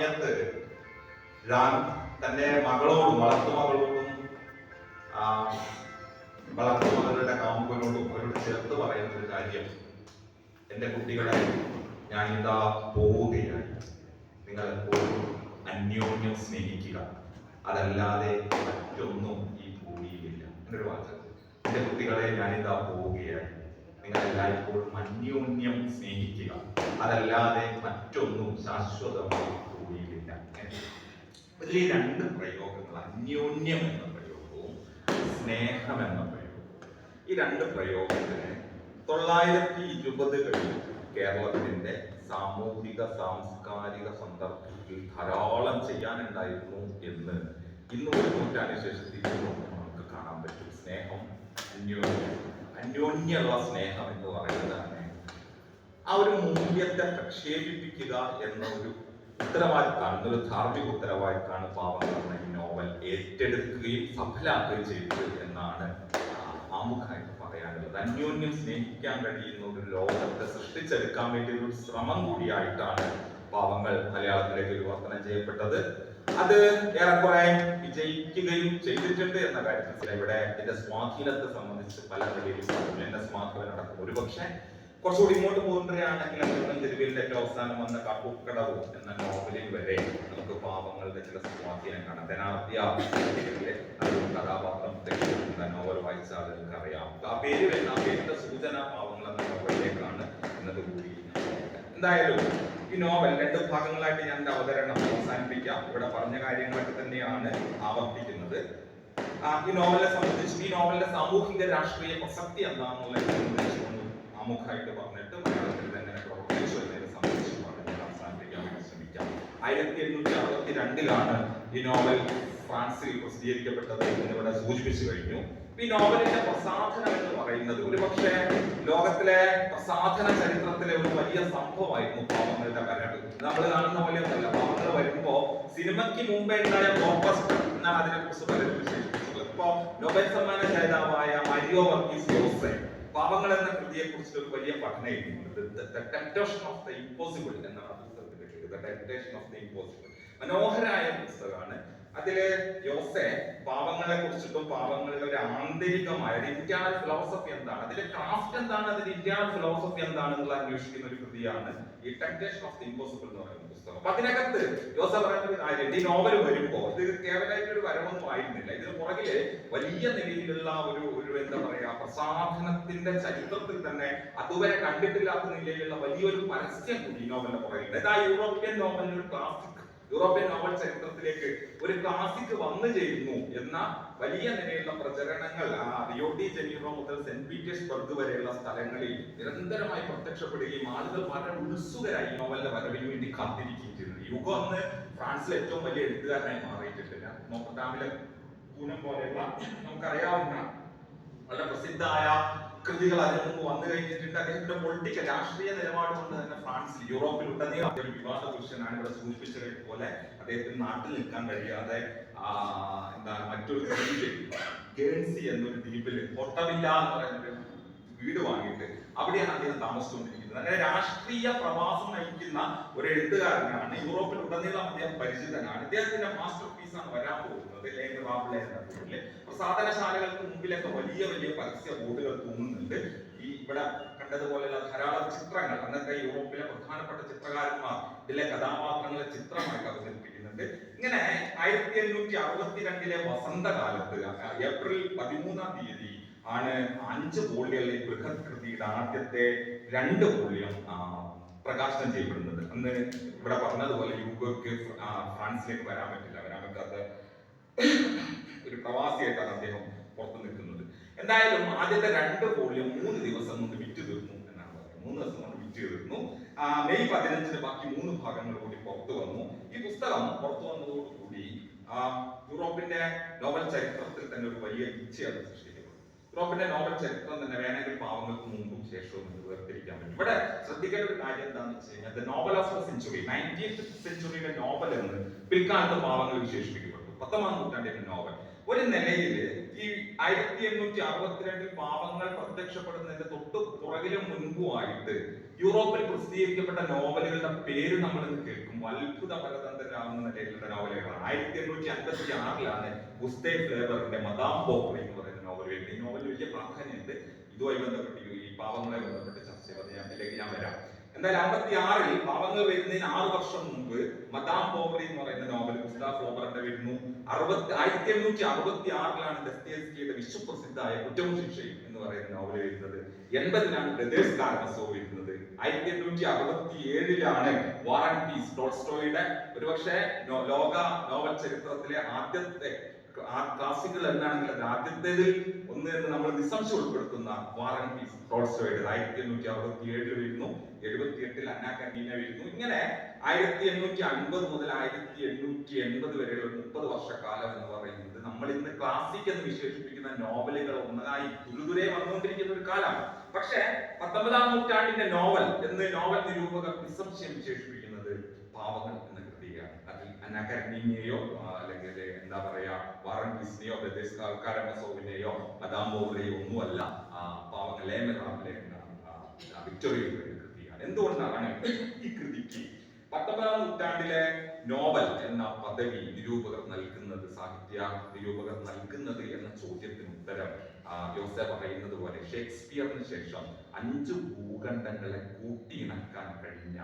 സമയത്ത് റാം തന്റെ മകളോടും വളർത്തുമകളോടും വളർത്തുമകളുടെ കാമുകനോടും അവരോട് ചേർത്ത് പറയുന്ന ഒരു കാര്യം എന്റെ കുട്ടികളെ ഞാൻ ഇതാ പോവുകയാണ്. നിങ്ങൾ എപ്പോഴും അന്യോന്യം സ്നേഹിക്കുക. അതല്ലാതെ മറ്റൊന്നും ഈ ഭൂമിയിലില്ല. എന്നൊരു വാചകം എന്റെ കുട്ടികളെ ഞാനിതാ പോവുകയാണ്. നിങ്ങൾ എല്ലായ്പ്പോഴും അന്യോന്യം സ്നേഹിക്കുക. അതല്ലാതെ മറ്റൊന്നും ശാശ്വതമായി ഭൂമിയിലില്ല ഇതിൽ ഈ രണ്ട് പ്രയോഗങ്ങൾ അന്യോന്യം എന്ന പ്രയോഗവും സ്നേഹം എന്ന പ്രയോഗവും. ഈ രണ്ട് പ്രയോഗത്തിന് തൊള്ളായിരത്തി ഇരുപതുകളിൽ കേരളത്തിന്റെ സാമൂഹിക സാംസ്കാരിക സന്ദർഭത്തിൽ ധാരാളം ചെയ്യാനുണ്ടായിരുന്നു എന്ന് ഇന്ന് ഒരു നൂറ്റാണ്ടിന് ശേഷം തിരിച്ചു നോക്കുമ്പോൾ നമുക്ക് കാണാൻ പറ്റും. സ്നേഹം അന്യോന്യം. അന്യോന്യമുള്ള സ്നേഹം എന്ന് പറയുന്നതാണ് ആ ഒരു മൂല്യത്തെ പ്രക്ഷേപിപ്പിക്കുക എന്ന ഒരു ഉത്തരവാദിത്തമാണ് ഒരു ധാർമ്മിക ഉത്തരവാദിത്തമാണ് പാവം എന്ന ഈ നോവൽ ഏറ്റെടുക്കുകയും സഫലാക്കുകയും ചെയ്തത് എന്നാണ് ആമുഖമായിട്ട് പറയാനുള്ളത്. അന്യോന്യം സ്നേഹിക്കാൻ കഴിയുന്ന ഒരു ലോകത്തെ സൃഷ്ടിച്ചെടുക്കാൻ വേണ്ടി ഒരു ശ്രമം കൂടിയായിട്ടാണ് പാവങ്ങൾ മലയാളത്തിലേക്ക് വിവർത്തനം ചെയ്യപ്പെട്ടത്. അത് ഏറെക്കുറെ വിജയിക്കുകയും ചെയ്തിട്ടുണ്ട് എന്ന കാര്യത്തിൽ ഇവിടെ ഇതിന്റെ സ്വാധീനത്തെ സംബന്ധിച്ച് പല രീതിയിലും എന്റെ സ്വാധീനം നടക്കും ഒരുപക്ഷെ കുറച്ചുകൂടി ഇങ്ങോട്ട് പോകുമ്പോഴാണെങ്കിൽ അദ്ദേഹം തെരുവിന്റെ ഏറ്റവും അവസാനം വന്ന കപ്പുക്കടവ് എന്ന നോവലിൽ വരെ നമുക്ക് പാപങ്ങളുടെ ചില സ്വാധീനം കാണാം. ധനാദ്യ കഥാപാത്രം തെളിയിക്കുന്ന നോവൽ വായിച്ചാൽ നിങ്ങൾക്ക് അറിയാം. ആ പേര് വരുന്ന ആ പേരിന്റെ സൂചന പാവങ്ങൾ എന്ന നോവലിലേക്കാണ് എന്നത് കൂടി എന്തായാലും ഈ നോവൽ രണ്ട് ഭാഗങ്ങളായിട്ട് ഞാൻ എന്റെ അവതരണം അവസാനിപ്പിക്കാം. ഇവിടെ പറഞ്ഞ കാര്യങ്ങളൊക്കെ തന്നെയാണ് ആവർത്തിക്കുന്നത്. ഈ നോവലിനെ സംബന്ധിച്ച് ഈ നോവലിന്റെ സാമൂഹിക രാഷ്ട്രീയ പ്രസക്തി സംബന്ധിച്ചുകൊണ്ട് ആമുഖമായിട്ട് പറഞ്ഞിട്ട് മലയാളത്തിൽ തന്നെ പ്രവർത്തിച്ചു എന്നതിനെ സംബന്ധിച്ച് പറഞ്ഞിട്ട് അവസാനിപ്പിക്കാൻ വേണ്ടി ശ്രമിക്കാം. ആയിരത്തി എണ്ണൂറ്റി അറുപത്തി രണ്ടിലാണ് ഈ നോവൽ ഫ്രാൻസിൽ പ്രസിദ്ധീകരിക്കപ്പെട്ടത് എന്ന് ഇവിടെ സൂചിപ്പിച്ചു കഴിഞ്ഞു. ഈ നോവലിന്റെ പ്രസാധനം എന്ന് പറയുന്നത് ഒരുപക്ഷെ ലോകത്തിലെ പ്രസാധന ചരിത്രത്തിലെ ഒരു വലിയ സംഭവമായിരുന്നു പാവങ്ങളുടെ കരട് നമ്മൾ കാണുന്ന പോലെയൊന്നുമല്ല. പാവങ്ങൾ വരുമ്പോ സിനിമയ്ക്ക് മുമ്പേ ഉണ്ടായ ബ്ലോക്ക്ബസ്റ്റർ എന്നാണ് അതിനെ കുറിച്ച് പലരും വിശേഷിപ്പിച്ചത് ഇപ്പോ നൊബേൽ സമ്മാന ജേതാവായ മരിയോ വർഗീസ് യോസെ പാവങ്ങൾ എന്ന കൃതിയെ കുറിച്ച് ഒരു വലിയ പഠനം എഴുതിയിട്ടുണ്ട് ഓഫ് ദ ഇമ്പോസിബിൾ എന്നാണ് പുസ്തകത്തിന്റെ പേര് the temptation of the impossible പുസ്തകമാണ് അതിൽ യോസെ പാവങ്ങളെ കുറിച്ചിട്ടും പാവങ്ങളുടെ ഒരു ആന്തരികമായ ഒരു ഇന്റേണൽ ഫിലോസഫി എന്താണ്? അതിലെ ക്രാഫ്റ്റ് എന്താണ്? അതിന്റെ ഇന്റേണൽ ഫിലോസഫി എന്താണ് എന്നുള്ള അന്വേഷിക്കുന്ന ഒരു കൃതിയാണ് ഈ ടെംപ്ടേഷൻ ഓഫ് ദി ഇമ്പോസിബിൾ എന്ന് പറയുന്ന പുസ്തകം. അപ്പൊ അതിനകത്ത് യോസ പറയുന്ന ഒരു കാര്യം ഈ നോവൽ വരുമ്പോ ഇത് കേവലമായിട്ട് ഒരു വരവൊന്നും ആയിരുന്നില്ല. ഇതിന് പുറകിൽ വലിയ നിലയിലുള്ള ഒരു ഒരു എന്താ പറയാ പ്രസാധനത്തിന്റെ ചരിത്രത്തിൽ തന്നെ അതുവരെ കണ്ടിട്ടില്ലാത്ത നിലയിലുള്ള വലിയൊരു പരസ്യം കൂടി ഈ നോവലിന്റെ പുറകിലുണ്ട്. ആ യൂറോപ്യൻ നോവലിന്റെ ഒരു ക്ലാസിക് യൂറോപ്യൻ നോവൽ ചരിത്രത്തിലേക്ക് ഒരു ക്ലാസിക് വന്നു ചേരുന്നു എന്ന വലിയ നിലയിലുള്ള പ്രചരണങ്ങൾ ആ റിയോ ഡി ജനീറോ മുതൽ സെന്റ് പീറ്റേഴ്സ്ബർഗ് വരെയുള്ള സ്ഥലങ്ങളിൽ നിരന്തരമായി പ്രത്യക്ഷപ്പെടുകയും ആളുകൾ വളരെ ഉത്സുകരായി നോവലിന്റെ വരവിന് വേണ്ടി കാത്തിരിക്കുകയും ചെയ്തിരുന്നു യുഗം അന്ന് ഫ്രാൻസിലെ ഏറ്റവും വലിയ എഴുത്തുകാരനായി മാറിയിട്ടില്ല നോക്കട്ടാമിലെ പൂനം പോലെയുള്ള നമുക്കറിയാവുന്ന വളരെ പ്രസിദ്ധമായ കൃതികൾ അതിനു വന്നു കഴിഞ്ഞിട്ടുണ്ട് അദ്ദേഹത്തിന്റെ പൊളിറ്റിക്കൽ രാഷ്ട്രീയ നിലപാട് കൊണ്ട് തന്നെ ഫ്രാൻസിൽ യൂറോപ്പിൽ ഉടനീളം ഒരു വിവാദ പുരുഷനാണ് ഇവിടെ സൂചിപ്പിച്ചത് പോലെ അദ്ദേഹത്തിന് നാട്ടിൽ നിൽക്കാൻ കഴിയാതെ എന്താണ് മറ്റൊരു ദ്വീപിൽ ഗേൺസി എന്നൊരു ദ്വീപിൽ പൊട്ടമില്ല എന്ന് പറയുന്ന വീട് വാങ്ങിയിട്ട് അവിടെയാണ് അദ്ദേഹം താമസിച്ചുകൊണ്ടിരിക്കുന്നത്. അങ്ങനെ രാഷ്ട്രീയ പ്രവാസം നയിക്കുന്ന ഒരു എഴുത്തുകാരനാണ്. യൂറോപ്പിൽ ഉടനീളം അദ്ദേഹം പരിചിതനാണ്. ഇദ്ദേഹത്തിന്റെ മാസ്റ്റർ പീസ് ആണ് വരാൻ പോകുന്നത്. ലേഖ പ്രസാധനശാലകൾക്ക് മുമ്പിലൊക്കെ വലിയ വലിയ പരസ്യ ബോർഡുകൾ തൂങ്ങുന്നുണ്ട്. ഈ ഇവിടെ കണ്ടതുപോലെയുള്ള ധാരാളം ചിത്രങ്ങൾ അന്നത്തെ യൂറോപ്പിലെ പ്രധാനപ്പെട്ട ചിത്രകാരന്മാർ ഇതിലെ കഥാപാത്രങ്ങളെ ചിത്രമായിട്ട് അവതരിപ്പിക്കുന്നുണ്ട്. ഇങ്ങനെ ആയിരത്തി എണ്ണൂറ്റി അറുപത്തിരണ്ടിലെ വസന്തകാലത്ത് ഏപ്രിൽ പതിമൂന്നാം തീയതി ആണ് അഞ്ച് വോള്യങ്ങളിലെ ബൃഹത് കൃതിയുടെ ആദ്യത്തെ രണ്ട് വോള്യം പ്രകാശനം ചെയ്യപ്പെടുന്നത്. അന്ന് ഇവിടെ പറഞ്ഞതുപോലെ യുഗോക്ക് ഫ്രാൻസിലേക്ക് വരാൻ പറ്റില്ല. വരാൻ പറ്റാത്ത ഒരു പ്രവാസിയായിട്ടാണ് അദ്ദേഹം പുറത്തു നിൽക്കുന്നത്. എന്തായാലും ആദ്യത്തെ രണ്ട് വോള്യം മൂന്ന് ദിവസം കൊണ്ട് വിറ്റ് തീർന്നു എന്നാണ് പറയുന്നത്. മൂന്ന് ദിവസം കൊണ്ട് വിറ്റ് തീർന്നു. മെയ് പതിനഞ്ചിന് ബാക്കി മൂന്ന് ഭാഗങ്ങൾ കൂടി പുറത്തു വന്നു. ഈ പുസ്തകം പുറത്തു വന്നതോടുകൂടി യൂറോപ്പിന്റെ നോവൽ ചരിത്രത്തിൽ തന്നെ ഒരു വലിയ ഇച്ഛയാണ് സൃഷ്ടിക്കപ്പെട്ടു യൂറോപ്പിന്റെ നോവൽ ചരിത്രം തന്നെ വേണമെങ്കിൽ പാവങ്ങൾക്ക് മുമ്പും ശേഷവും എന്ന് വേർതിരിക്കാൻ പറ്റും. ഇവിടെ ശ്രദ്ധിക്കേണ്ട ഒരു കാര്യം എന്താണെന്ന് വെച്ച് കഴിഞ്ഞാൽ the novel of the century nineteenth സെഞ്ചുറിയുടെ novel എന്ന് പിൽക്കാലത്ത് പാവങ്ങൾ വിശേഷിപ്പിക്കപ്പെട്ടു പത്തൊമ്പതാം നൂറ്റാണ്ടിന്റെ നോവൽ ഒരു നിലയിൽ ഈ ആയിരത്തി എണ്ണൂറ്റി അറുപത്തിരണ്ടിൽ പാവങ്ങൾ പ്രത്യക്ഷപ്പെടുന്നതിന്റെ തൊട്ട് പുറകിലും മുൻപുമായിട്ട് യൂറോപ്പിൽ പ്രസിദ്ധീകരിക്കപ്പെട്ട നോവലുകളുടെ പേര് നമ്മൾ കേൾക്കുമ്പോൾ അത്ഭുത പരതന്ത്രരാകുന്ന നിലയിലുള്ള നോവലുകളാണ് ആയിരത്തി എണ്ണൂറ്റി അൻപത്തി ആറിലാണ് ഗുസ്തേ ഫ്ലേവറിന്റെ മദാം ബോക്രി എന്ന് പറയുന്ന നോവൽ വരുന്നത് ഈ നോവലിന് വലിയ പ്രാധാന്യമുണ്ട്. ഇതുമായി ബന്ധപ്പെട്ട് ഈ- പാവങ്ങളെ ബന്ധപ്പെട്ട് ചർച്ച ഞാൻ അതിലേക്ക് ഞാൻ വരാം. എന്തായാലും അമ്പത്തി ആറിൽ പാവങ്ങൾ വരുന്നതിന് ആറ് വർഷം മുമ്പ് മദാം പോവറി എന്ന് പറയുന്ന നോവൽ ഗുസ്താഫ് ഫ്ലോബറിന്റെ വരുന്നു അറുപത്തി ആയിരത്തി എണ്ണൂറ്റി അറുപത്തി ആറിലാണ് ദസ്തേസ്കിയുടെ വിശ്വപ്രസിദ്ധമായ കുറ്റവും ശിക്ഷയും എന്ന് പറയുന്ന നോവൽ വരുന്നത്. എൺപതിലാണ് ബ്രദേഴ്സ് കാർമസോ വരുന്നത്. ആയിരത്തി എണ്ണൂറ്റി അറുപത്തി ഏഴിലാണ് ആൻഡ് പീസ് ടോൾസ്റ്റോയുടെ ഒരുപക്ഷെ ലോക നോവൽ ചരിത്രത്തിലെ ആദ്യത്തെ ക്ലാസിക്കൽ എന്നാണെങ്കിൽ അത് ആദ്യത്തേതിൽ ഒന്ന് എന്ന് നമ്മൾ നിസ്സംശയം ഉൾപ്പെടുത്തുന്ന വാർ ആൻഡ് ടോൾസ്റ്റോയുടെ ആയിരത്തി എണ്ണൂറ്റി അറുപത്തി ഏഴിൽ വരുന്നു എഴുപത്തി എട്ടിൽ അന്ന കരീന വരുന്നു. ഇങ്ങനെ ആയിരത്തി എണ്ണൂറ്റി അൻപത് മുതൽ ആയിരത്തി എണ്ണൂറ്റി എൺപത് വരെയുള്ള മുപ്പത് വർഷക്കാലം എന്ന് പറയുന്നത് നമ്മൾ ഇന്ന് ക്ലാസിക് എന്ന് വിശേഷിപ്പിക്കുന്ന നോവലുകൾ ഒന്നായി തുരുതുരെ വന്നുകൊണ്ടിരിക്കുന്ന ഒരു കാലമാണ്. പക്ഷേ പത്തൊമ്പതാം നൂറ്റാണ്ടിന്റെ നോവൽ എന്ന് നോവൽ നിരൂപകർ നിസ്സംശയം വിശേഷിപ്പിക്കുന്നത് പാവങ്ങൾ എന്ന കൃതിയാണ്. അതിൽ അനാകരണിനെയോ അല്ലെങ്കിൽ എന്താ പറയാ വാറൻ ഡിസ്നിയോ ബ്രദേഴ്സ് കാരമസോവിനെയോ മദാം ബോവറെയോ ഒന്നുമല്ല. പാവങ്ങൾ ലേമറാമിലെ എന്ന ആ, ആ, വിക്ടോറിയ കൃതിയാണ്. എന്തുകൊണ്ടാണ് ഈ കൃതിക്ക് പത്തൊമ്പതാം നൂറ്റാണ്ടിലെ നോവൽ എന്ന പദവി നിരൂപകർ നൽകുന്നത് സാഹിത്യ നിരൂപകർ നൽകുന്നത് എന്ന ചോദ്യത്തിന് ഉത്തരം യോസെ പറയുന്നത് പോലെ ഷേക്സ്പിയറിന് ശേഷം അഞ്ച് ഭൂഖണ്ഡങ്ങളെ കൂട്ടിയിണക്കാൻ കഴിഞ്ഞ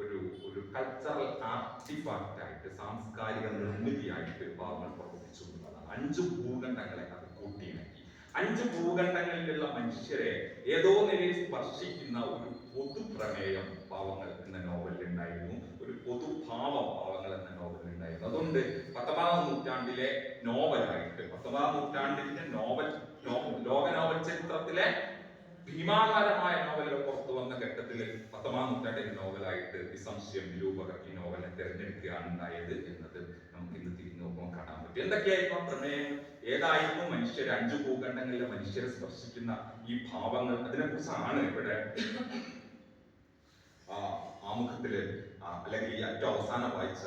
ഒരു ഒരു കൾച്ചറൽ ആർട്ടിഫാക്റ്റ് ആയിട്ട് സാംസ്കാരിക നിർമ്മിതിയായിട്ട് ഭാവങ്ങൾ പ്രവർത്തിച്ചു എന്നുള്ളതാണ്. അഞ്ച് ഭൂഖണ്ഡങ്ങളെ അത് കൂട്ടിയിണക്കി. അഞ്ച് ഭൂഖണ്ഡങ്ങളിലുള്ള മനുഷ്യരെ ഏതോ നിലയിൽ സ്പർശിക്കുന്ന ഒരു പൊതു പ്രമേയം പാവങ്ങൾ എന്ന നോവലിൽ ഉണ്ടായിരുന്നു. ഒരു പൊതുഭാവം പാവങ്ങൾ എന്ന നോവലിൽ ഉണ്ടായിരുന്നു. അതുകൊണ്ട് പത്തൊമ്പതാം നൂറ്റാണ്ടിലെ നോവലായിട്ട് പത്തൊമ്പതാം നൂറ്റാണ്ടിന്റെ നോവൽ ലോക നോവൽ ചരിത്രത്തിലെ ഭീമാകാരമായ നോവലുകൾ പുറത്തു വന്ന ഘട്ടത്തിൽ പത്തൊമ്പതാം നൂറ്റാണ്ടിന്റെ നോവലായിട്ട് നിസംശയം നിരൂപകർ ഈ നോവലിനെ തിരഞ്ഞെടുക്കുകയാണ് ഉണ്ടായത് എന്നത് നമുക്ക് ഇന്ന് തിരിഞ്ഞു നോക്കുമ്പോൾ കാണാൻ പറ്റും. എന്തൊക്കെയായിരുന്നു പ്രമേയം? ഏതായിരുന്നു മനുഷ്യർ അഞ്ചു ഭൂഖണ്ഡങ്ങളിലെ മനുഷ്യരെ സ്പർശിക്കുന്ന ഈ ഭാവങ്ങൾ അതിനെ കുറിച്ചാണ് ഇവിടെ ആമുഖത്തിൽ അല്ലെങ്കിൽ ഈ ഏറ്റവും അവസാനം വായിച്ച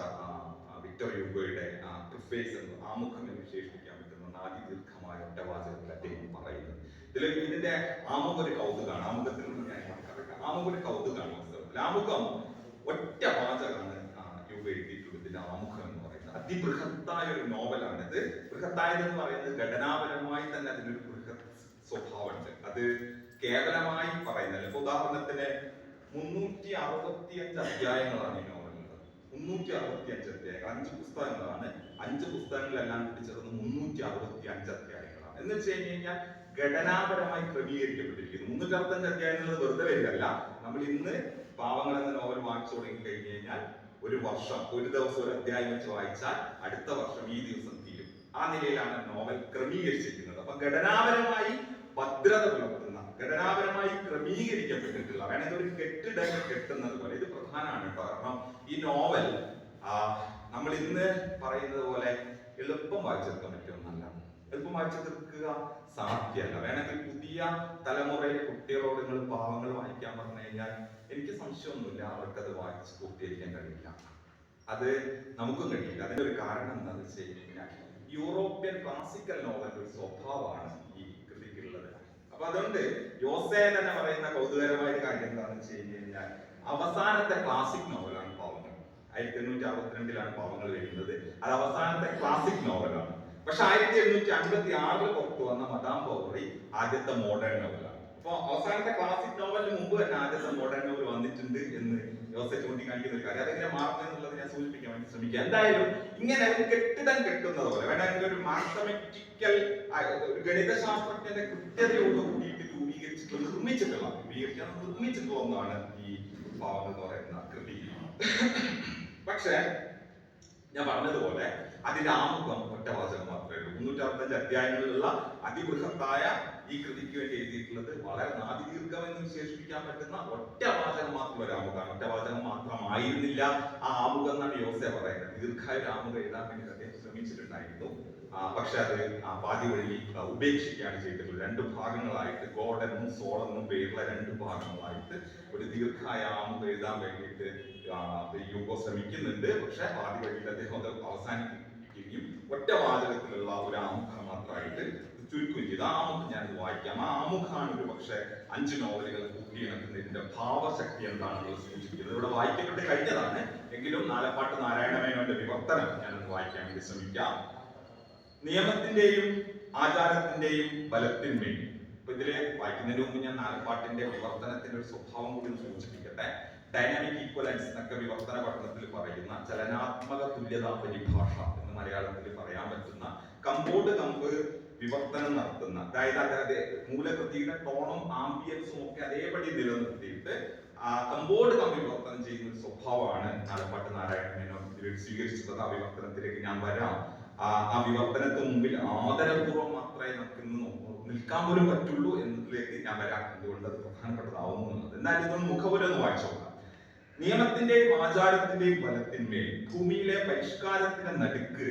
വിക്ടർ യുഗോയുടെ പ്രിഫേസ് എന്ന് ആമുഖം എന്ന് വിശേഷിപ്പിക്കാൻ പറ്റുന്ന അതിദീർഘമായ ഒറ്റവാചകത്തിൽ അദ്ദേഹം പറയുന്നത്. ഇതിൽ ഇതിന്റെ ആമുഖം ഒരു കൗതുകമാണ് ആമുഖത്തിൽ നിന്ന് ഞാൻ കടക്കാം. ആമുഖം ഒരു കൗതുകമാണ് വാസ്തവത്തിൽ. ആമുഖം ഒറ്റ വാചകമാണ് യുവ എഴുതിയിട്ടുള്ളത്. ഇതിന്റെ ആമുഖം എന്ന് പറയുന്നത്. അതിബൃഹത്തായ ഒരു നോവലാണ് ഇത് ബൃഹത്തായത് എന്ന് പറയുന്നത് ഘടനാപരമായി തന്നെ അതിനൊരു ബൃഹത് സ്വഭാവമുണ്ട്. അത് കേവലമായി പറയുന്നില്ല ഇപ്പൊ ഉദാഹരണത്തിന് മുന്നൂറ്റി അറുപത്തി അഞ്ച് അധ്യായങ്ങളാണ് ഈ നോവലുള്ളത് മുന്നൂറ്റി അറുപത്തി അഞ്ച് അധ്യായങ്ങൾ. അഞ്ച് പുസ്തകങ്ങളാണ്. അഞ്ച് പുസ്തകങ്ങളെല്ലാം കൂടി ചേർന്ന് മുന്നൂറ്റി അറുപത്തി അഞ്ച് അധ്യായങ്ങളാണ്. എന്ന് വെച്ച് കഴിഞ്ഞ് കഴിഞ്ഞാൽ ഘടനാപരമായി ക്രമീകരിക്കപ്പെട്ടിരിക്കുന്നു. മുന്നൂറ്റി അറുപത്തഞ്ച് അധ്യായങ്ങൾ വെറുതെ വരികയല്ല. നമ്മൾ ഇന്ന് പാവങ്ങൾ എന്ന നോവൽ വായിച്ചു തുടങ്ങി കഴിഞ്ഞു കഴിഞ്ഞാൽ ഒരു വർഷം ഒരു ദിവസം ഒരു അധ്യായം വെച്ച് വായിച്ചാൽ അടുത്ത വർഷം ഈ ദിവസം തീരും. ആ നിലയിലാണ് നോവൽ ക്രമീകരിച്ചിരിക്കുന്നത്. അപ്പൊ ഘടനാപരമായി ഭദ്രത പുലർത്തുന്ന ഘടനാപരമായി ക്രമീകരിക്കപ്പെട്ടിട്ടുള്ള വേണമെങ്കിൽ ഒരു കെട്ടിടങ്ങൾ കെട്ടുന്നത് പോലെ ഇത് പ്രധാനമാണ് കാരണം ഈ നോവൽ നമ്മൾ ഇന്ന് പറയുന്നത് പോലെ എളുപ്പം വായിച്ചെടുക്കാൻ പറ്റുമെന്നല്ല എളുപ്പം വായിച്ചു തീർക്കുക സാധ്യമല്ല. വേണമെങ്കിൽ പുതിയ തലമുറയിലെ കുട്ടികളോട് നിങ്ങൾ പാവങ്ങൾ വായിക്കാൻ പറഞ്ഞു കഴിഞ്ഞാൽ എനിക്ക് സംശയമൊന്നുമില്ല. അത് വായിച്ച് പൂർത്തീകരിക്കാൻ കഴിയില്ല. അത് നമുക്കും കഴിയില്ല. അതിന്റെ ഒരു കാരണം എന്താണെന്ന് വെച്ച് കഴിഞ്ഞാൽ യൂറോപ്യൻ ക്ലാസിക്കൽ നോവലിന്റെ ഒരു സ്വഭാവമാണ് ഈ കൃതിക്കുള്ളത്. അപ്പൊ അതുകൊണ്ട് യോസേ തന്നെ പറയുന്ന കൗതുകരമായ കാര്യം എന്താണെന്ന് വെച്ച് കഴിഞ്ഞ് കഴിഞ്ഞാൽ അവസാനത്തെ ക്ലാസിക് നോവലാണ് പാവങ്ങൾ. ആയിരത്തി എണ്ണൂറ്റി അറുപത്തിരണ്ടിലാണ് പാവങ്ങൾ വരുന്നത്. അത് അവസാനത്തെ ക്ലാസിക് നോവലാണ്. പക്ഷെ ആയിരത്തി എണ്ണൂറ്റി അൻപത്തി ആറിൽ പുറത്തു വന്ന മദാം ബോവറി ആദ്യത്തെ മോഡേൺ നോവലാണ് അപ്പൊ അവസാനത്തെ ക്ലാസിക് നോവലിന് മുമ്പ് തന്നെ ആദ്യത്തെ മോഡേൺ നോവൽ വന്നിട്ടുണ്ട് എന്ന് ജോസെ ചൂണ്ടിക്കാണിക്കുന്ന ഒരു കാര്യം. അതെങ്ങനെ മാറുന്നത് എന്നുള്ളത് ഞാൻ സൂചിപ്പിക്കാൻ വേണ്ടി ശ്രമിക്കുക എന്തായാലും ഇങ്ങനെ ഒരു കെട്ടിടം കെട്ടുന്നത് പോലെ വേണമെങ്കിൽ ഒരു മാത്തമെറ്റിക്കൽ ഒരു ഗണിതശാസ്ത്രജ്ഞന്റെ കൃത്യതയോട് കൂടിയിട്ട് രൂപീകരിച്ചിട്ടുള്ള നിർമ്മിച്ചിട്ടുള്ള രൂപീകരിക്കാൻ നിർമ്മിച്ചിട്ടുള്ള ഒന്നാണ് ഈ ഭാവം എന്ന് പറയുന്ന കൃതി. പക്ഷേ ഞാൻ പറഞ്ഞതുപോലെ അതിന്റെ ആമുഖം ഒറ്റ വാചകം മാത്രമേ ഉള്ളൂ. മുന്നൂറ്റി അറുപത്തഞ്ച് അധ്യായങ്ങളിലുള്ള അതിബൃഹത്തായ ഈ കൃതിക്ക് വേണ്ടി എഴുതിയിട്ടുള്ളത് വളരെ നാദിദീർഘം എന്ന് വിശേഷിപ്പിക്കാൻ പറ്റുന്ന ഒറ്റ വാചകം മാത്രം ഒരു ആമുഖമാണ്. ഒറ്റ വാചകം മാത്രമായിരുന്നില്ല ആ ആമുഖം എന്നാണ് യോസെ പറയുന്നത്. ദീർഘായ ഒരു ആമുഖം എഴുതാൻ വേണ്ടി അദ്ദേഹം ശ്രമിച്ചിട്ടുണ്ടായിരുന്നു. പക്ഷെ അത് ആ പാതി വഴി ഉപേക്ഷിക്കുകയാണ് ചെയ്തിട്ടുള്ളത്. രണ്ട് ഭാഗങ്ങളായിട്ട് ഗോഡനും സോളനും പേരുള്ള രണ്ട് ഭാഗങ്ങളായിട്ട് ഒരു ദീർഘായ ആമുഖം എഴുതാൻ വേണ്ടിയിട്ട് യൂഗോ ശ്രമിക്കുന്നുണ്ട്. പക്ഷെ പാതി വഴിയിൽ അദ്ദേഹം അത് അവസാനിപ്പിക്കുകയും ഒറ്റ വാചകത്തിലുള്ള ഒരു ആമുഖം മാത്രമായിട്ട് ചുരുക്കം ചെയ്ത്. ആമുഖം ഞാനിത് വായിക്കാം. ആ ആമുഖാണ് ഒരു പക്ഷെ അഞ്ച് നോവലുകൾ കൂട്ടിയിണക്കുന്നതിന്റെ ഭാവശക്തി എന്താണെന്നുള്ളത് സൂചിപ്പിക്കുന്നത്. ഇവിടെ വായിക്കപ്പെട്ട് കഴിഞ്ഞതാണ്. എങ്കിലും നാലപ്പാട്ട് നാരായണമേനോന്റെ വിവർത്തനം ഞാനൊന്ന് വായിക്കാൻ വേണ്ടി ശ്രമിക്കാം. നിയമത്തിന്റെയും ആചാരത്തിന്റെയും ബലത്തിന്മേൽ. ഇപ്പൊ ഇതിൽ വായിക്കുന്നതിന് മുമ്പ് ഞാൻ നാലപ്പാട്ടിന്റെ വിവർത്തനത്തിന്റെ ഒരു സ്വഭാവം കൂടി സൂചിപ്പിക്കട്ടെ. ഡൈനാമിക് ഈക്വലൻസ് എന്നൊക്കെ വിവർത്തന പഠനത്തിൽ പറയുന്ന ചലനാത്മക തുല്യത പരിഭാഷ എന്ന് മലയാളത്തിൽ പറയാൻ പറ്റുന്ന കമ്പോട്ട് കമ്പ് വിവർത്തനം നടത്തുന്ന അതായത് അതായത് മൂലകൃതിയുടെ ടോണും ആംബിയൻസും ഒക്കെ അതേപടി നിലനിർത്തിയിട്ട് കമ്പോട് കമ്പ് വിവർത്തനം ചെയ്യുന്ന ഒരു സ്വഭാവമാണ് നാലപ്പാട്ട് നാരായണ മേനോൻ സ്വീകരിച്ചിട്ടുള്ളത്. ആ വിവർത്തനത്തിലേക്ക് ഞാൻ വരാം. ആ വിവർത്തനത്തിന് മുമ്പിൽ ആദരപൂർവം മാത്രമേ നമുക്ക് ഇന്ന് നിൽക്കാൻ പോലും പറ്റുള്ളൂ എന്നതിലേക്ക് ഞാൻ വരാം. എന്തുകൊണ്ട് അത് പ്രധാനപ്പെട്ടതാവുന്നു എന്നുള്ളത്. എന്നാലും ഇതൊന്ന് മുഖപുരം വായിച്ചു നിയമത്തിന്റെയും ആചാരത്തിന്റെയും ബലത്തിന്മേൽ ഭൂമിയിലെ പരിഷ്കാരത്തിന്റെ നടുക്ക്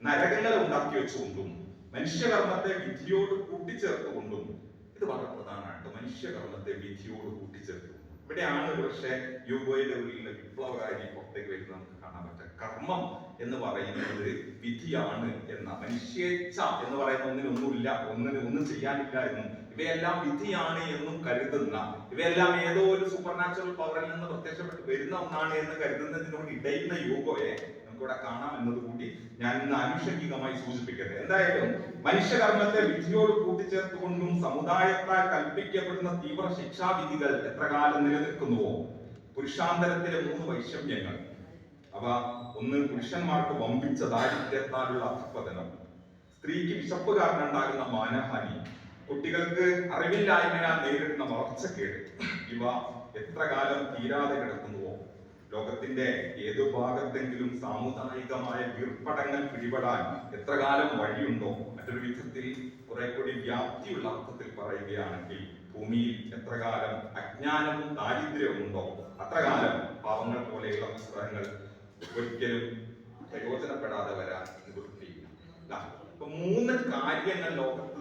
നരകങ്ങൾ ഉണ്ടാക്കി വെച്ചുകൊണ്ടും മനുഷ്യകർമ്മത്തെ വിധിയോട് കൂട്ടിച്ചേർത്തുകൊണ്ടും ഇത് വളരെ പ്രധാനമാണ് മനുഷ്യകർമ്മത്തെ വിധിയോട് കൂട്ടിച്ചേർത്തുകൊണ്ടും. ഇവിടെയാണ് ഒരു പക്ഷേ യുഗോയുടെ ഉള്ളിലെ വിപ്ലവകാരി പുറത്തേക്ക് വരുന്നത് നമുക്ക് കാണാൻ പറ്റുക കർമ്മം എന്ന് പറയുന്നത് വിധിയാണ് എന്ന മനുഷ്യേച്ഛ എന്ന് പറയുന്ന ഒന്നിനൊന്നുമില്ല ഒന്നിന് ഒന്നും ചെയ്യാനില്ല എന്നും ഇവയെല്ലാം വിധിയാണ് എന്നും കരുതുന്ന ഇവയെല്ലാം ഏതോ ഒരു സൂപ്പർ നാച്ചുറൽ പവറിൽ നിന്ന് പ്രത്യക്ഷപ്പെട്ട് വരുന്ന ഒന്നാണ് എന്ന് കരുതുന്നതിനോട് ഇടയുന്ന യോഗയെ നമുക്കിവിടെ കാണാം എന്നതുകൂടി ഞാൻ ഇന്ന് ആനുഷംഗികമായി സൂചിപ്പിക്കട്ടെ. എന്തായാലും മനുഷ്യകർമ്മത്തെ വിധിയോട് കൂട്ടിച്ചേർത്തുകൊണ്ടും സമുദായത്താൽ കൽപ്പിക്കപ്പെടുന്ന തീവ്ര ശിക്ഷാവിധികൾ എത്ര കാലം നിലനിൽക്കുന്നുവോ? പുരുഷാന്തരത്തിലെ മൂന്ന് വൈഷമ്യങ്ങൾ. അവ ഒന്ന് പുരുഷന്മാർക്ക് വമ്പിച്ച ദാരിദ്ര്യത്താലുള്ള അധപ്പതനം സ്ത്രീക്ക് വിശപ്പ് കാരണം ഉണ്ടാകുന്ന മാനഹാനി. കുട്ടികൾക്ക് അറിവില്ലായ്മയാൽ നേരിടുന്ന വളർച്ചക്കേട് ഇവ എത്ര കാലം തീരാതെ കിടക്കുന്നുവോ? ലോകത്തിന്റെ ഏതു ഭാഗത്തെങ്കിലും സാമുദായികമായ വീർപ്പടങ്ങൾ പിടിപെടാൻ എത്ര കാലം വഴിയുണ്ടോ? മറ്റൊരു വിധത്തിൽ കുറെ കൂടി വ്യാപ്തിയുള്ള അർത്ഥത്തിൽ പറയുകയാണെങ്കിൽ ഭൂമിയിൽ എത്ര കാലം അജ്ഞാനവും ദാരിദ്ര്യവും ഉണ്ടോ? അത്ര കാലം പാവങ്ങൾ പോലെയുള്ള പുസ്തകങ്ങൾ ഒരിക്കലും പ്രയോജനപ്പെടാതെ വരാൻ നിവൃത്തിയില്ല. അപ്പൊ മൂന്ന് കാര്യങ്ങൾ ലോകത്ത്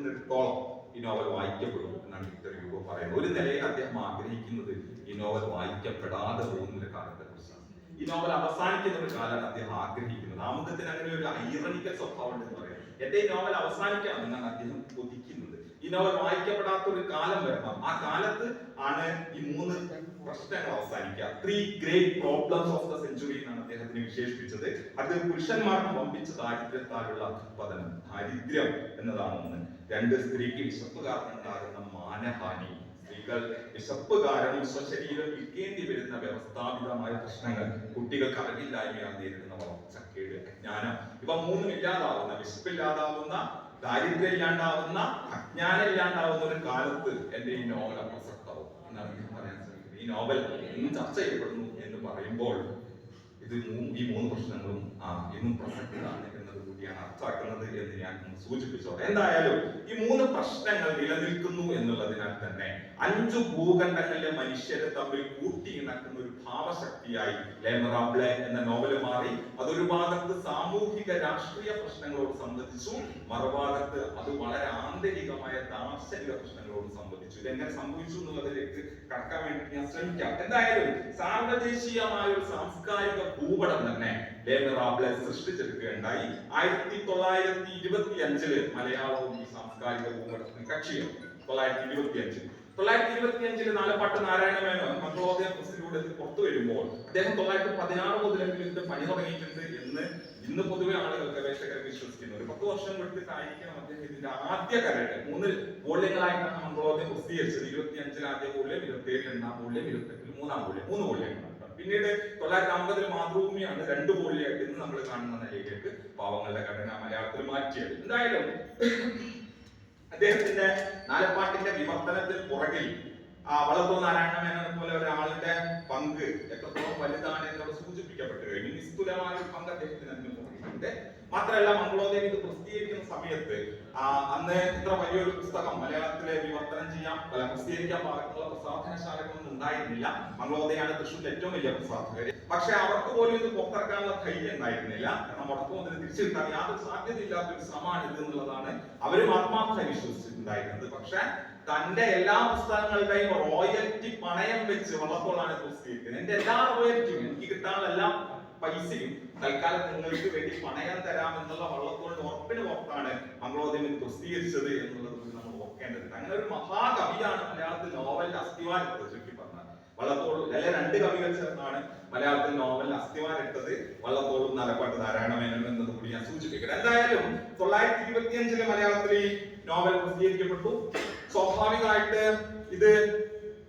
നിലനിൽക്കുന്നിടത്തോളം ഈ നോവൽ വായിക്കപ്പെടും എന്നാണ് വിക്ടർ യൂഗോ പറയുന്നത്. ഒരു നിലയിൽ അദ്ദേഹം ആഗ്രഹിക്കുന്നത് ഈ നോവൽ വായിക്കപ്പെടാതെ പോകുന്ന ഒരു കാലത്തെ കുറിച്ചാണ് ഈ നോവൽ അവസാനിക്കുന്ന ഒരു കാലമാണ് അദ്ദേഹം ആഗ്രഹിക്കുന്നത്. ആമുഖത്തിന് അങ്ങനെ ഒരു ഐറണിക്കൽ സ്വഭാവം ഉണ്ടെന്ന് പറയാം. എന്റെ ഈ നോവൽ അവസാനിക്കണം എന്നാണ് അദ്ദേഹം കൊതിക്കുന്നത്. ഈ നോവൽ വായിക്കപ്പെടാത്ത ഒരു കാലം വരണം ആ കാലത്ത് ആണ് ഈ മൂന്ന് പ്രശ്നങ്ങൾ അവസാനിക്കുക. Three great problems of the century എന്നാണ് അദ്ദേഹത്തിന് വിശേഷിപ്പിച്ചത്. അത് പുരുഷന്മാർക്ക് വമ്പിച്ച ദാരിദ്ര്യത്താലുള്ള പതനം ദാരിദ്ര്യം എന്നതാണ് ഒന്ന്. രണ്ട് സ്ത്രീക്ക് വിശപ്പ് കാരണം ഉണ്ടാകുന്ന മാനഹാനി. സ്ത്രീകൾ വിശപ്പ് കാരണം സ്വശരീരം വിൽക്കേണ്ടി വരുന്ന വ്യവസ്ഥാപിതമായ പ്രശ്നങ്ങൾ കുട്ടികൾക്ക് അറിവില്ലായ്മയാണ് നേരിടുന്ന വളർച്ചക്കേട് അജ്ഞാനം. ഇവ മൂന്നും ഇല്ലാതാവുന്ന വിശപ്പില്ലാതാവുന്ന ദാരിദ്ര്യം ഇല്ലാണ്ടാവുന്ന അജ്ഞാനം ഇല്ലാണ്ടാവുന്ന ഒരു കാലത്ത് എന്റെ ഈ നോവൽ പ്രസക്തവും എന്നാണ് പറയാൻ ശ്രമിക്കുന്നത്. ഈ നോവൽ ഇന്ന് ചർച്ച ചെയ്യപ്പെടുന്നു എന്ന് പറയുമ്പോൾ ഇത് ഈ മൂന്ന് പ്രശ്നങ്ങളും ആ ഇന്നും പ്രസക്തമാണ് കൂടിയാണ് അർത്ഥമാക്കുന്നത് എന്ന് ഞാൻ സൂചിപ്പിച്ചോട്ടെ. എന്തായാലും ഈ മൂന്ന് പ്രശ്നങ്ങൾ നിലനിൽക്കുന്നു എന്നുള്ളതിനാൽ തന്നെ അഞ്ചു ഭൂഖണ്ഡങ്ങളിലെ മനുഷ്യരെ തമ്മിൽ കൂട്ടിയിണക്കുന്ന ഒരു ഭാവശക്തിയായി ലേമറാബ്ലെ എന്ന നോവൽ മാറി. അതൊരു ഭാഗത്ത് സാമൂഹിക രാഷ്ട്രീയ പ്രശ്നങ്ങളോട് സംബന്ധിച്ചു മറുഭാഗത്ത് അത് വളരെ ആന്തരികമായ ദാർശനിക പ്രശ്നങ്ങളോട് സംബന്ധിച്ചു. ഇതെങ്ങനെ സംഭവിച്ചു എന്നുള്ളതിലേക്ക് കടക്കാൻ വേണ്ടി ഞാൻ ശ്രമിക്കാം. എന്തായാലും സാർവദേശീയമായ ഒരു സാംസ്കാരിക ഭൂപടം തന്നെ ലേമറാബ്ലെ സൃഷ്ടിച്ചെടുക്കുകയുണ്ടായി. ആയിരത്തി തൊള്ളായിരത്തി ഇരുപത്തി അഞ്ചിൽ മലയാളവും ഈ സാംസ്കാരിക ഭൂപടത്തിന് കക്ഷിയാണ് തൊള്ളായിരത്തി ഇരുപത്തി അഞ്ചിൽ തൊള്ളായിരത്തി ഇരുപത്തി അഞ്ചിൽ നാലപ്പാട്ട് നാരായണ മേനോൻ മംഗളോദയ പ്രസിലൂടെ പുറത്തു വരുമ്പോൾ അദ്ദേഹം തൊള്ളായിരത്തി പതിനാറ് മുതലെങ്കിലും ഇതിന്റെ പണി തുടങ്ങിയിട്ടുണ്ട് എന്ന് ഇന്ന് പൊതുവെ ആളുകൾ ഗവേഷകർ വിശ്വസിക്കുന്നു. ഒരു പത്ത് വർഷം എടുത്തിട്ടായിരിക്കണം അദ്ദേഹം ഇതിന്റെ ആദ്യ കരട്. മൂന്ന് വോള്യങ്ങളായിട്ടാണ് മംഗളോദയം പ്രസിദ്ധീകരിച്ചത്. ഇരുപത്തി അഞ്ചിൽ ആദ്യ വോള്യം ഇരുപത്തി ഏഴിൽ രണ്ടാം വോള്യം ഇരുപത്തി എട്ടിൽ മൂന്നാം വോള്യം. മൂന്ന് മൂല്യങ്ങളാണ് പിന്നീട് തൊള്ളായിരത്തി അമ്പതിൽ മാതൃഭൂമിയാണ് രണ്ട് മൂല്യമായിട്ട് ഇന്ന് നമ്മൾ കാണുന്ന നിലയിലേക്ക് പാവങ്ങളുടെ ഘടന മലയാളത്തിൽ മാറ്റിയത്. എന്തായാലും അദ്ദേഹത്തിന്റെ നാലപ്പാട്ടിന്റെ വിവർത്തനത്തിൽ പുറകിൽ ആ വളർത്തു നാരായണ പോലെ ഒരാളുടെ പങ്ക് എത്രത്തോളം വലുതാണ് എന്നോട് സൂചിപ്പിക്കപ്പെട്ടു കഴിഞ്ഞു നിസ്തുലമായ ഒരു പങ്ക് അദ്ദേഹത്തിന് അതിന് മാത്രമല്ല മംഗളോദയം ഇത് പ്രസിദ്ധീകരിക്കുന്ന സമയത്ത് അന്ന് ഇത്ര വലിയൊരു പുസ്തകം മലയാളത്തിലെ വിവർത്തനം ചെയ്യാൻ അല്ല പ്രസിദ്ധീകരിക്കാൻ പാകത്തുള്ള പ്രസാധനശാലകളൊന്നും ഉണ്ടായിരുന്നില്ല. മംഗളോദയാണ് തൃശ്ശൂരിലെ ഏറ്റവും വലിയ പ്രസാധകര് പക്ഷെ അവർക്ക് പോലും ഇത് പുറത്തിറക്കാനുള്ള ധൈര്യം ഉണ്ടായിരുന്നില്ല. കാരണം മുടക്കം അതിന് തിരിച്ചു കിട്ടാൻ യാതൊരു സാധ്യതയില്ലാത്തൊരു ശ്രമമാണ് ഇത് എന്നുള്ളതാണ് അവരും ആത്മാർത്ഥമായി വിശ്വസിച്ചിട്ടുണ്ടായിരുന്നത്. പക്ഷെ തന്റെ എല്ലാ പുസ്തകങ്ങളുടെയും റോയൽറ്റി പണയം വെച്ച് വള്ളത്തോളാണ് ഇത് പ്രസിദ്ധീകരിക്കുന്നത്. എന്റെ എല്ലാ റോയൽറ്റിയും എനിക്ക് കിട്ടാനുള്ള എല്ലാ പൈസയും തൽക്കാലം നിങ്ങൾക്ക് വേണ്ടി പണയം തരാം എന്നുള്ള വള്ളത്തോളിന്റെ ഉറപ്പിന് പുറത്താണ് മംഗളോദയൻ പ്രസിദ്ധീകരിച്ചത് എന്നുള്ളത് നമ്മൾ ഓർക്കേണ്ടതുണ്ട്. അങ്ങനെ ഒരു മഹാകവിയാണ് മലയാളത്തിൽ നോവലിന്റെ അസ്ഥിവാരത്തെ ചുരുക്കി പറഞ്ഞത് വള്ളത്തോൾ അല്ലെ രണ്ട് കവികൾ ചേർന്നാണ് മലയാളത്തിൽ നോവൽ അസ്ഥിവാരിട്ടത് വള്ളത്തോളും നലപ്പാട്ട് നാരായണമേനോൻ എന്നത് കൂടി ഞാൻ സൂചിപ്പിക്കട്ടെ. എന്തായാലും തൊള്ളായിരത്തി ഇരുപത്തിയഞ്ചിലെ മലയാളത്തിൽ ഈ നോവൽ പ്രസിദ്ധീകരിക്കപ്പെട്ടു. സ്വാഭാവികമായിട്ട് ഇത്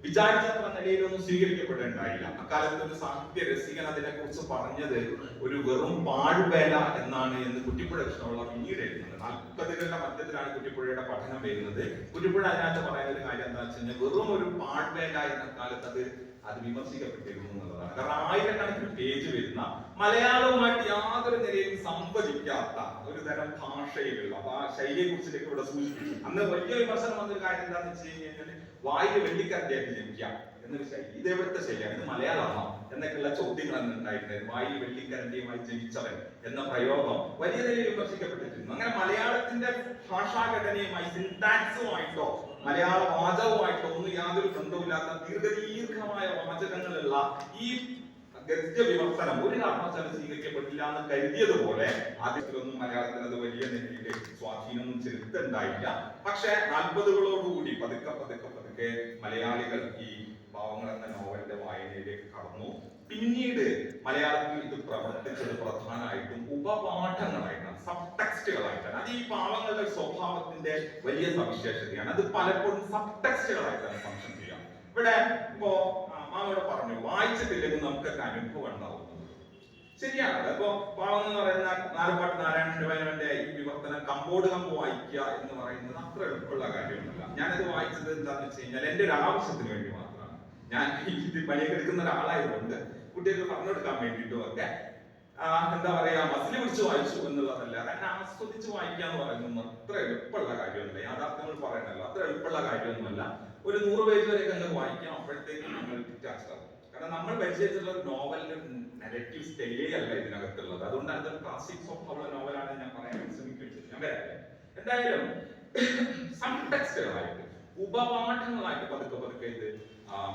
വിചാരിച്ചത്ര നിലയിലൊന്നും സ്വീകരിക്കപ്പെടേണ്ടായില്ല. അക്കാലത്ത് ഒരു സാഹിത്യ രസികൻ അതിനെ കുറിച്ച് പറഞ്ഞത് ഒരു വെറും പാഴ്വേല എന്നാണ് എന്ന് കുറ്റിപ്പുഴ കൃഷ്ണപിള്ള പിന്നീട് എഴുതുന്നത്. നാൽപ്പതുകളുടെ മധ്യത്തിലാണ് കുറ്റിപ്പുഴയുടെ പഠനം വരുന്നത് കുറ്റിപ്പുഴ അതിനകത്ത് പറയുന്ന ഒരു കാര്യം എന്താ വെച്ച് കഴിഞ്ഞാൽ വെറും ഒരു പാഴ്വേല എന്ന കാലത്ത് അത് അത് വിമർശിക്കപ്പെട്ടിരുന്നു എന്നുള്ളതാണ്. കാരണം ആയിരക്കണക്കിന് പേജ് വരുന്ന മലയാളവുമായിട്ട് യാതൊരു നിലയിലും സംവദിക്കാത്ത ഒരു തരം ഭാഷയിലുള്ള ആ ശൈലിയെ കുറിച്ചിട്ടൊക്കെ ഇവിടെ സൂചിപ്പിച്ചു. അന്ന് വലിയ വിമർശനം വന്നൊരു കാര്യം എന്താണെന്ന് വെച്ച് കഴിഞ്ഞാൽ വായിൽ വെള്ളിക്കരണ്ടിയായിട്ട് ജനിക്കാം. എന്നൊരു ശൈലി. ഇത് എവിടുത്തെ ശൈലിയാണ്. ഇത് മലയാളമാണോ. എന്നൊക്കെയുള്ള ചോദ്യങ്ങൾ അന്ന് ഉണ്ടായിരുന്നത് വായിൽ വെള്ളിക്കരണ്ടിയുമായി ജനിച്ചവൻ എന്ന പ്രയോഗം വലിയ നിലയിൽ വിമർശിക്കപ്പെട്ടിരുന്നു. അങ്ങനെ മലയാളത്തിന്റെ ഭാഷാഘടനയുമായി സിന്താക്സുമായിട്ടോ മലയാള വാചകവുമായിട്ടോ ഒന്നും യാതൊരു ബന്ധവുമില്ലാത്ത ദീർഘദീർഘമായ വാചകങ്ങളുള്ള ഈ ഗദ്യ വിമർശനം ഒരു കാരണവശാലും സ്വീകരിക്കപ്പെട്ടില്ല എന്ന് കരുതിയതുപോലെ ആദ്യത്തിലൊന്നും മലയാളത്തിന് അത് വലിയ നിലയിൽ സ്വാധീനമൊന്നും ചെലുത്തുണ്ടായില്ല. പക്ഷെ നാൽപ്പതുകളോടുകൂടി പതുക്കെ പതുക്കെ പതുക്കെ മലയാളികൾ ഈ ഭാവങ്ങൾ എന്ന നോവലിന്റെ വായനയിലേക്ക് കടന്നു. പിന്നീട് മലയാളത്തിൽ ഇത് പ്രവർത്തിച്ചത് പ്രധാനമായിട്ടും ഉപപാഠങ്ങളായിട്ടാണ് സബ് ടെക്സ്റ്റുകളായിട്ടാണ് അത് ഈ പാവങ്ങളുടെ സ്വഭാവത്തിന്റെ വലിയ സവിശേഷതയാണ്. അത് പലപ്പോഴും സബ് ടെക്സ്റ്റുകളായിട്ടാണ് ഫംഗ്ഷൻ ചെയ്യുക. ഇവിടെ ഇപ്പോ ഇവിടെ പറഞ്ഞു വായിച്ചിട്ടില്ലെങ്കിൽ നമുക്കൊക്കെ അനുഭവം ഉണ്ടാവും ശരിയാണ് അപ്പൊ പാവം എന്ന് പറയുന്ന നാലുപാട്ട് നാരായണന്റെ വയനവന്റെ ഈ വിവർത്തനം കമ്പോട് കമ്പ് വായിക്കുക എന്ന് പറയുന്നത് അത്ര എളുപ്പമുള്ള കാര്യമൊന്നുമല്ല. ഞാനത് വായിച്ചത് എന്താന്ന് വെച്ച് കഴിഞ്ഞാൽ എന്റെ ഒരു ആവശ്യത്തിന് വേണ്ടി മാത്രമാണ്. ഞാൻ ഇത് പണിയൊക്കെ എടുക്കുന്ന ഒരാളായതുകൊണ്ട് കുട്ടികൾക്ക് പറഞ്ഞു കൊടുക്കാൻ വേണ്ടിയിട്ടും ഒക്കെ എന്താ പറയാ മസിൽ പിടിച്ച് വായിച്ചു എന്നുള്ളതല്ല. കാരണം ആസ്വദിച്ച് വായിക്കുക എന്ന് പറയുന്നത് അത്ര എളുപ്പമുള്ള കാര്യമൊന്നുമില്ല. യാഥാർത്ഥ്യങ്ങൾ പറയണല്ലോ. അത്ര എളുപ്പമുള്ള കാര്യമൊന്നുമല്ല. ഒരു നൂറ് പേജ് വരെയൊക്കെ അങ്ങ് വായിക്കാം. അപ്പോഴത്തേക്കും നമ്മൾ ഡിറ്റാച്ച് ആവും. കാരണം നമ്മൾ പരിചയിച്ചിട്ടുള്ള ഒരു നോവലിന്റെ നെഗറ്റീവ് സ്റ്റൈലേ അല്ല ഇതിനകത്തുള്ളത്. അതുകൊണ്ട് അതൊരു ഓഫ് സ്വഭാവമുള്ള നോവലാണ് ഞാൻ പറയാൻ ശ്രമിക്കുന്നത് ഞാൻ വരാം. എന്തായാലും സബ്ടെക്സ്റ്റുകളായിട്ട് ഉപപാഠങ്ങളായിട്ട് പതുക്കെ പതുക്കെ ഇത്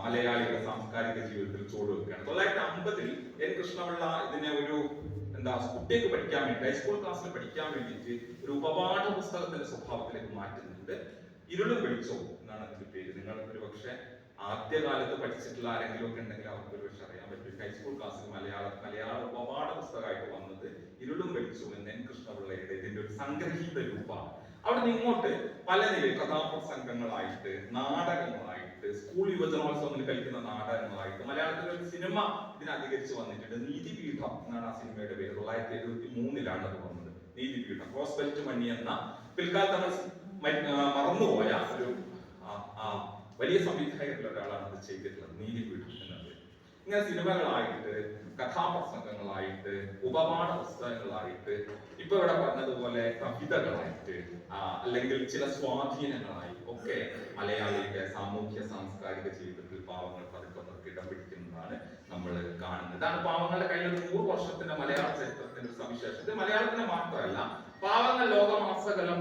മലയാളിയുടെ സാംസ്കാരിക ജീവിതത്തിൽ ചുവട് വെക്കുകയാണ്. തൊള്ളായിരത്തി അമ്പതിൽ എൻ കൃഷ്ണപിള്ള ഇതിനെ ഒരു എന്താ കുട്ടികൾക്ക് പഠിക്കാൻ വേണ്ടി ഹൈസ്കൂൾ ക്ലാസ്സിൽ പഠിക്കാൻ വേണ്ടിയിട്ട് ഒരു ഉപപാഠ പുസ്തകത്തിന്റെ സ്വഭാവത്തിലേക്ക് മാറ്റുന്നുണ്ട്. ഇരുളും വെളിച്ചവും എന്നാണ് അതിന്റെ പേര്. നിങ്ങൾ ഒരു പക്ഷെ ആദ്യകാലത്ത് പഠിച്ചിട്ടുള്ള ആരെങ്കിലും ഒക്കെ ഉണ്ടെങ്കിൽ അവർക്ക് ഒരു പക്ഷെ അറിയാൻ പറ്റും. ഹൈസ്കൂൾ ക്ലാസ്സിൽ മലയാള മലയാള ഉപപാഠ പുസ്തകമായിട്ട് വന്നത് ഇരുളും വെളിച്ചവും എന്ന എൻ കൃഷ്ണപിള്ളയുടെ ഇതിന്റെ ഒരു സംഗ്രഹീത രൂപമാണ്. അവിടെ നിന്ന് ഇങ്ങോട്ട് പല നിലയിൽ കഥാപ്രസംഗങ്ങളായിട്ട് നാടകങ്ങളായിട്ട് സ്കൂൾ യുവജനോത്സവങ്ങളിൽ കളിക്കുന്ന നാടകങ്ങളായിട്ട് മലയാളത്തിൽ ഒരു സിനിമ ഇതിനെ അധികരിച്ച് വന്നിട്ടുണ്ട്. നീതിപീഠം എന്നാണ് ആ സിനിമയുടെ പേര്. തൊള്ളായിരത്തി എഴുപത്തി മൂന്നിലാണ് അത് വന്നത്. നീതിപീഠം. ക്രോസ് ബെൽറ്റ് മണി എന്ന പിൽക്കാലത്ത് നമ്മൾ മറന്നുപോയ ഒരു വലിയ സംവിധായകരിൽ ഒരാളാണ് അത് ചെയ്തിട്ടുള്ളത് നീതിപീഠം എന്നത്. ഇങ്ങനെ സിനിമകളായിട്ട് കഥാപ്രസംഗങ്ങളായിട്ട് ഉപപാഠ പുസ്തകങ്ങളായിട്ട് ഇപ്പൊ ഇവിടെ പറഞ്ഞതുപോലെ കവിതകളായിട്ട് അല്ലെങ്കിൽ ചില സ്വാധീനങ്ങളായി ഒക്കെ മലയാളിയുടെ സാമൂഹ്യ സാംസ്കാരിക ജീവിതത്തിൽ പാവങ്ങൾ പതുക്കെ പതുക്കെ ഇടം പിടിക്കുന്നതാണ് നമ്മൾ കാണുന്നത്. ഇതാണ് പാവങ്ങളുടെ കയ്യിൽ നൂറ് വർഷത്തിന്റെ മലയാള ചരിത്രത്തിന്റെ സവിശേഷത. മലയാളത്തിന് മാത്രമല്ല പാവങ്ങൾ ലോകമാസകലം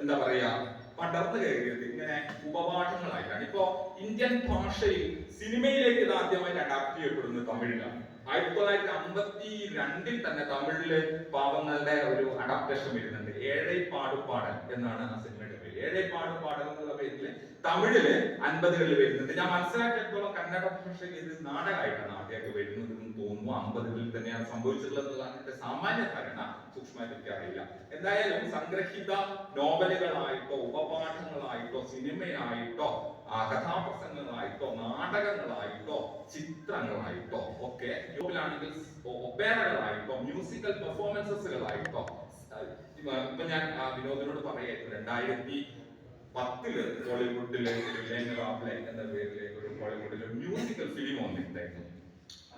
എന്താ പറയാ പടർന്നു കയറിയത് ഇങ്ങനെ ഉപപാഠങ്ങളായിട്ടാണ്. ഇപ്പോ ഇന്ത്യൻ ഭാഷയിൽ സിനിമയിലേക്ക് ഇത് ആദ്യമായിട്ട് അഡാപ്റ്റ് ചെയ്യപ്പെടുന്നത് തമിഴിലാണ്. ആയിരത്തി തൊള്ളായിരത്തി അമ്പത്തി രണ്ടിൽ തന്നെ തമിഴിൽ പാവങ്ങളുടെ ഒരു അഡാപ്റ്റേഷൻ വരുന്നുണ്ട്. ഏഴൈപ്പാടുപാടൽ എന്നാണ് ആ സിനിമയുടെ പേര്. ഏഴൈപ്പാടുപാടൽ എന്നുള്ള പേരിൽ തമിഴിൽ അൻപതുകളിൽ വരുന്നുണ്ട്. ഞാൻ മനസ്സിലാക്കിയിടത്തോളം കന്നഡ ഭാഷയിൽ ഇത് നാടകമായിട്ടാണ് ആദ്യമൊക്കെ വരുന്നത് എന്ന് തോന്നുന്നു. അമ്പതുകളിൽ തന്നെയാണ് സംഭവിച്ചിട്ടുള്ളത് എന്നുള്ളതാണ് എന്റെ സാമാന്യ ധാരണ. സൂക്ഷ്മമായിട്ട് എനിക്ക് അറിയില്ല. എന്തായാലും സംഗ്രഹിത നോവലുകളായിട്ടോ ഉപപാഠങ്ങളായിട്ടോ സിനിമയായിട്ടോ കഥാപ്രസംഗങ്ങളായിട്ടോ നാടകങ്ങളായിട്ടോ ചിത്രങ്ങളായിട്ടോ ഒക്കെ യൂട്ടിലാണെങ്കിൽ ഒപ്പേറകളായിട്ടോ മ്യൂസിക്കൽ പെർഫോമൻസസുകളായിട്ടോ ഇപ്പൊ ഞാൻ വിനോദിനോട് പറയായിരുന്നു രണ്ടായിരത്തി പത്തിൽ ബോളിവുഡിലെ റാബ്ലെ എന്ന പേരിലെ? ഒരു ബോളിവുഡിലെ മ്യൂസിക്കൽ ഫിലിം വന്നിട്ടുണ്ടായിരുന്നു.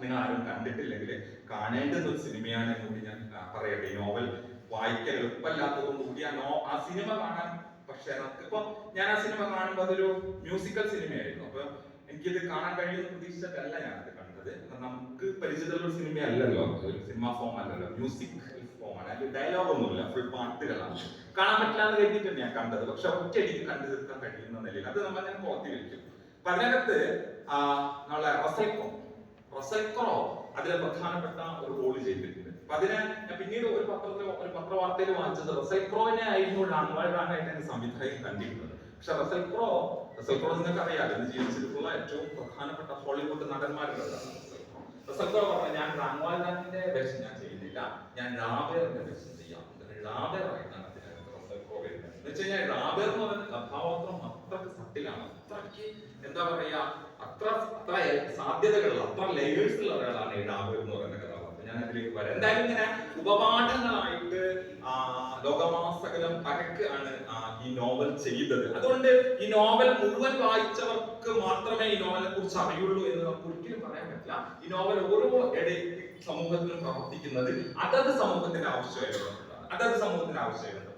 നിങ്ങൾ ആരും കണ്ടിട്ടില്ലെങ്കിൽ കാണേണ്ടുന്ന ഒരു സിനിമയാണ് കൂടി ഞാൻ പറയട്ടെ. നോവൽ വായിക്കാൻ എളുപ്പമല്ലാത്തതുകൊണ്ട് കൂടി ആ നോ ആ സിനിമ കാണാൻ പക്ഷെ നമുക്കിപ്പോ ഞാൻ ആ സിനിമ കാണുമ്പോൾ അതൊരു മ്യൂസിക്കൽ സിനിമയായിരുന്നു അപ്പൊ എനിക്കിത് കാണാൻ കഴിയുമെന്ന് പ്രതീക്ഷിച്ചിട്ടല്ല ഞാനത് കണ്ടത്. നമുക്ക് പരിചിതമുള്ള ഒരു സിനിമയല്ലല്ലോ ഒരു സിനിമ ഫോം അല്ലല്ലോ. മ്യൂസിക് അതിൽ ഡയലോഗ് ഒന്നുമില്ല ഫുൾ പാട്ടുകളാണ്. കാണാൻ പറ്റില്ല എന്ന് കരുതിയിട്ടുണ്ട് ഞാൻ കണ്ടത്. പക്ഷെ ഒറ്റയടിക്ക് കണ്ടു തീർക്കാൻ കഴിയുന്ന നിലയിൽ അത് നമ്മൾ ഞാൻ പുറത്തി വെക്കും അപ്പൊ അതിനകത്ത് നമ്മളെ റസൈക്കോ റസൽ ക്രോ അതിലെ പ്രധാനപ്പെട്ട ഒരു റോൾ ചെയ്തിട്ടുണ്ട്. അപ്പൊ അതിനെ ഞാൻ പിന്നീട് ഒരു പത്രത്തിൽ ഒരു പത്രവാർത്തയിൽ വായിച്ചത് റസൽ ക്രോനെ ആയിരുന്നു ആയിട്ട് എന്റെ സംവിധായകൻ കണ്ടിരുന്നത്. പക്ഷെ റസൽ റസൽക്രോ റസൽ ക്രോ നിങ്ങൾക്ക് അറിയാലോ ഇന്ന് ജീവിച്ചിട്ടുള്ള ഏറ്റവും പ്രധാനപ്പെട്ട ഹോളിവുഡ് നടന്മാരുള്ളതാണ്. ക്രോ പറഞ്ഞു ഞാൻ റാങ്ങിന്റെ വേഷം ഞാൻ ചെയ്യുന്നില്ല. ഞാൻ റാബേറിന്റെ വേഷം ചെയ്യാം. റാബേർ ആയിട്ടാണ് അതിനകത്ത് ക്രോ വരുന്നത്. എന്ന് വെച്ച് കഴിഞ്ഞാൽ റാബേർ എന്ന് പറയുന്ന കഥാപാത്രം അത്രയ്ക്ക് സട്ടിലാണ് അത്രയ്ക്ക് എന്താ പറയാ അത്ര അത്ര സാധ്യതകളുള്ള അത്ര ലെയേഴ്സ് ഉള്ള ഒരാളാണ് ഈ റാബേർ എന്ന് പറയുന്ന കഥാപാത്രം ഞാൻ വരാം. എന്തായാലും ഇങ്ങനെ ഉപപാഠങ്ങളായിട്ട് ലോകമാസകലം പരക്കാണ് ഈ നോവൽ ചെയ്തത്. അതുകൊണ്ട് ഈ നോവൽ മുഴുവൻ വായിച്ചവർക്ക് മാത്രമേ ഈ നോവലിനെ കുറിച്ച് അറിയുള്ളൂ എന്ന് നമുക്ക് ഒരിക്കലും പറയാൻ പറ്റില്ല. ഈ നോവൽ ഓരോ ഇടയിൽ സമൂഹത്തിലും പ്രവർത്തിക്കുന്നത് അതത് സമൂഹത്തിന്റെ ആവശ്യമായിട്ടുള്ളതാണ്. അതത് സമൂഹത്തിന്റെ ആവശ്യമായിട്ടുള്ളത്